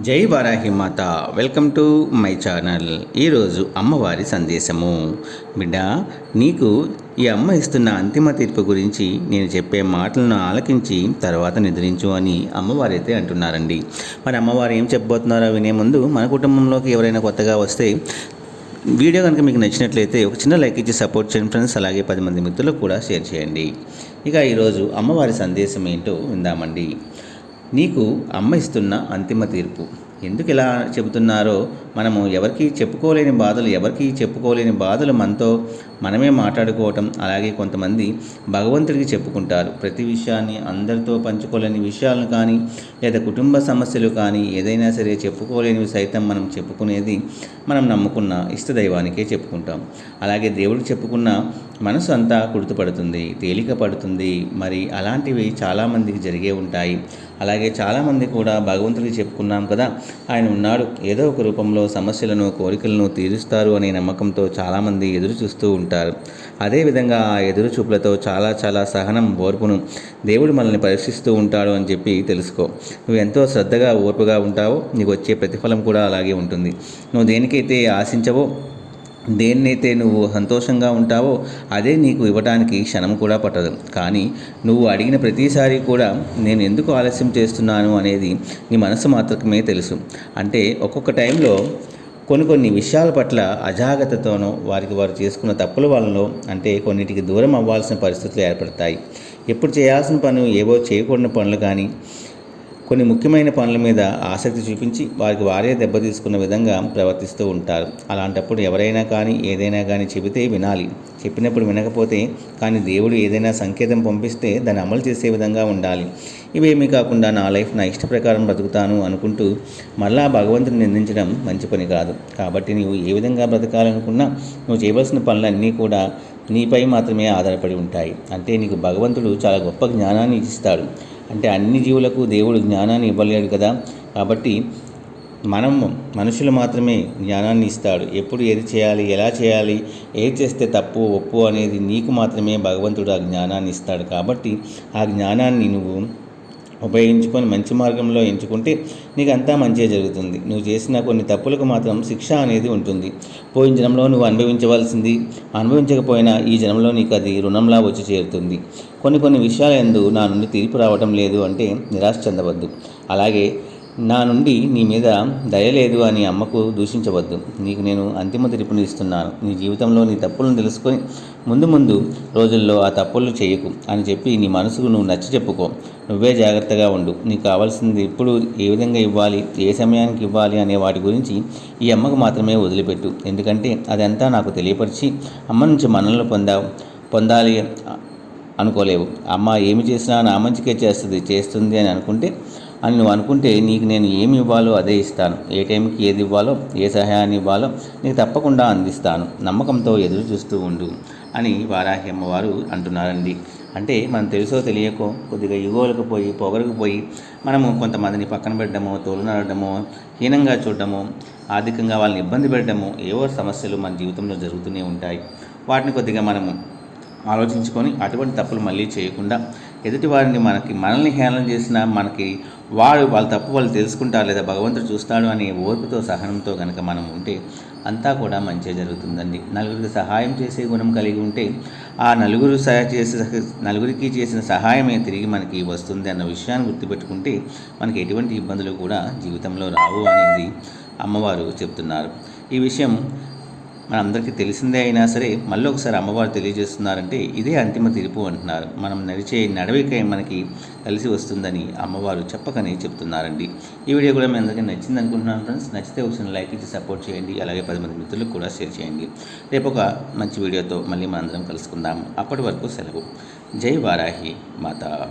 జై వారాహి మాత. Welcome to my channel. ఈరోజు అమ్మవారి సందేశము. బిడ్డ నీకు ఈ అమ్మ ఇస్తున్న అంతిమ తీర్పు గురించి నేను చెప్పే మాటలను ఆలకించి తర్వాత నిద్రించు అని అమ్మవారు అయితే అంటున్నారండి. మరి అమ్మవారు ఏం చెప్పబోతున్నారో వినే ముందు మన కుటుంబంలోకి ఎవరైనా కొత్తగా వస్తే వీడియో కనుక మీకు నచ్చినట్లయితే ఒక చిన్న లైక్ ఇచ్చి సపోర్ట్ చేయండి ఫ్రెండ్స్. అలాగే పది మంది మిత్రులకు కూడా షేర్ చేయండి. ఇక ఈరోజు అమ్మవారి సందేశం ఏంటో విందామండి. నీకు అమ్మ ఇస్తున్న అంతిమ తీర్పు. ఎందుకు ఇలా చెబుతున్నారో మనము ఎవరికి చెప్పుకోలేని బాధలు ఎవరికి చెప్పుకోలేని బాధలు మనతో మనమే మాట్లాడుకోవటం. అలాగే కొంతమంది భగవంతుడికి చెప్పుకుంటారు. ప్రతి విషయాన్ని అందరితో పంచుకోలేని విషయాలను కానీ లేదా కుటుంబ సమస్యలు కానీ ఏదైనా సరే చెప్పుకోలేనివి సైతం మనం చెప్పుకునేది మనం నమ్ముకున్న ఇష్టదైవానికే చెప్పుకుంటాం. అలాగే దేవుడికి చెప్పుకున్న మనసు అంతా కుడుతుపడుతుంది తేలిక పడుతుంది. మరి అలాంటివి చాలామందికి జరిగే ఉంటాయి. అలాగే చాలామంది కూడా భగవంతుడికి చెప్పుకున్నాం కదా ఆయన ఉన్నాడు. ఏదో ఒక రూపంలో సమస్యలను కోరికలను తీరుస్తారు అనే నమ్మకంతో చాలామంది ఎదురు చూస్తూ ఉంటారు. అదేవిధంగా ఆ ఎదురు చూపులతో చాలా చాలా సహనం ఓర్పును దేవుడు మనల్ని పరీక్షిస్తూ ఉంటాడు అని చెప్పి తెలుసుకో. నువ్వు ఎంతో శ్రద్ధగా ఓర్పుగా ఉంటావో నీకు వచ్చే ప్రతిఫలం కూడా అలాగే ఉంటుంది. నువ్వు దేనికైతే ఆశించవో దేన్నైతే నువ్వు సంతోషంగా ఉంటావో అదే నీకు ఇవ్వడానికి క్షణం కూడా పట్టదు. కానీ నువ్వు అడిగిన ప్రతిసారి కూడా నేను ఎందుకు ఆలస్యం చేస్తున్నాను అనేది నీ మనసు మాత్రమే తెలుసు. అంటే ఒక్కొక్క టైంలో కొన్ని కొన్ని విషయాల పట్ల అజాగ్రత్తతోనో వారికి వారు చేసుకున్న తప్పుల వలనో అంటే కొన్నిటికి దూరం అవ్వాల్సిన పరిస్థితులు ఏర్పడతాయి. ఎప్పుడు చేయాల్సిన పనులు ఏవో చేయకూడని పనులు కానీ కొన్ని ముఖ్యమైన పనుల మీద ఆసక్తి చూపించి వారికి వారే దెబ్బ తీసుకున్న విధంగా ప్రవర్తిస్తూ ఉంటారు. అలాంటప్పుడు ఎవరైనా కానీ ఏదైనా కానీ చెబితే వినాలి. చెప్పినప్పుడు వినకపోతే కానీ దేవుడు ఏదైనా సంకేతం పంపిస్తే దాన్ని అమలు చేసే విధంగా ఉండాలి. ఇవేమీ కాకుండా నా లైఫ్ నా ఇష్ట ప్రకారం బ్రతుకుతాను అనుకుంటూ మళ్ళా భగవంతుని నిందించడం మంచి పని కాదు. కాబట్టి నీవు ఏ విధంగా బ్రతకాలనుకున్నా నువ్వు చేయవలసిన పనులన్నీ కూడా నీపై మాత్రమే ఆధారపడి ఉంటాయి. అంటే నీకు భగవంతుడు చాలా గొప్ప జ్ఞానాన్ని ఇస్తాడు. అంటే అన్ని జీవులకు దేవుడు జ్ఞానాన్ని ఇవ్వలేడు కదా. కాబట్టి మనం మనుషులు మాత్రమే జ్ఞానాన్ని ఇస్తాడు. ఎప్పుడు ఏది చేయాలి ఎలా చేయాలి ఏది చేస్తే తప్పు ఒప్పు అనేది నీకు మాత్రమే భగవంతుడు ఆ జ్ఞానాన్ని ఇస్తాడు. కాబట్టి ఆ జ్ఞానాన్ని నువ్వు ఉపయోగించుకొని మంచి మార్గంలో ఎంచుకుంటే నీకు అంతా మంచిగా జరుగుతుంది. నువ్వు చేసిన కొన్ని తప్పులకు మాత్రం శిక్ష అనేది ఉంటుంది. పోయిన జనంలో నువ్వు అనుభవించవలసింది అనుభవించకపోయినా ఈ జనంలో నీకు అది రుణంలా వచ్చి చేరుతుంది. కొన్ని కొన్ని విషయాల ఎందు నా నుండి తీర్పు రావటం లేదు అంటే నిరాశ చెందవద్దు. అలాగే నా నుండి నీ మీద దయ లేదు అని అమ్మకు దూషించవద్దు. నీకు నేను అంతిమ తీర్పుని ఇస్తున్నాను. నీ జీవితంలో నీ తప్పులను తెలుసుకొని ముందు ముందు రోజుల్లో ఆ తప్పులు చేయకు అని చెప్పి నీ మనసుకు నువ్వు నచ్చి చెప్పుకో. నువ్వే జాగ్రత్తగా ఉండు. నీకు కావాల్సింది ఎప్పుడు ఏ విధంగా ఇవ్వాలి ఏ సమయానికి ఇవ్వాలి అనే వాటి గురించి ఈ అమ్మకు మాత్రమే వదిలిపెట్టు. ఎందుకంటే అదంతా నాకు తెలియపరిచి అమ్మ నుంచి మనల్ని పొందావు పొందాలి అనుకోలేవు. అమ్మ ఏమి చేసినా నా మంచికే చేస్తుంది చేస్తుంది అని అనుకుంటే అని నువ్వు అనుకుంటే నీకు నేను ఏమి ఇవ్వాలో అదే ఇస్తాను. ఏ టైంకి ఏది ఇవ్వాలో ఏ సహాయాన్ని ఇవ్వాలో నీకు తప్పకుండా అందిస్తాను. నమ్మకంతో ఎదురు చూస్తూ ఉండు అని వారాహి అమ్మవారు అంటున్నారండి. అంటే మనం తెలుసో తెలియకో కొద్దిగా యుగోలకు పోయి పొగరకు పోయి మనము కొంతమందిని పక్కన పెట్టడమో తోలునడమో హీనంగా చూడడము ఆర్థికంగా వాళ్ళని ఇబ్బంది పెట్టడము ఏవో సమస్యలు మన జీవితంలో జరుగుతూనే ఉంటాయి. వాటిని కొద్దిగా మనము ఆలోచించుకొని అటువంటి తప్పులు మళ్ళీ చేయకుండా ఎదుటి వారిని మనకి మనల్ని హేళన చేసిన మనకి వాడు వాళ్ళ తప్పు వాళ్ళు తెలుసుకుంటారు లేదా భగవంతుడు చూస్తాడు అనే ఓర్పుతో సహనంతో కనుక మనం ఉంటే అంతా కూడా మంచిగా జరుగుతుందండి. నలుగురికి సహాయం చేసే గుణం కలిగి ఉంటే ఆ నలుగురు సహాయ చేసే నలుగురికి చేసిన సహాయమే తిరిగి మనకి వస్తుంది అన్న విషయాన్ని గుర్తుపెట్టుకుంటే మనకి ఎటువంటి ఇబ్బందులు కూడా జీవితంలో రావు అనేది అమ్మవారు చెప్తున్నారు. ఈ విషయం మనందరికీ తెలిసిందే అయినా సరే మళ్ళీ ఒకసారి అమ్మవారు తెలియజేస్తున్నారంటే ఇదే అంతిమ తీర్పు అంటున్నారు. మనం నడిచే నడవికే మనకి కలిసి వస్తుందని అమ్మవారు చెప్పకనే చెప్తున్నారండి. ఈ వీడియో కూడా మీ అందరికీ నచ్చింది అనుకుంటున్నాను ఫ్రెండ్స్. నచ్చితే ఒకసారి లైక్ ఇచ్చి సపోర్ట్ చేయండి. అలాగే పది మంది మిత్రులకు కూడా షేర్ చేయండి. రేపు ఒక మంచి వీడియోతో మళ్ళీ మనందరం కలుసుకుందాం. అప్పటి వరకు సెలవు. జై వారాహి మాత.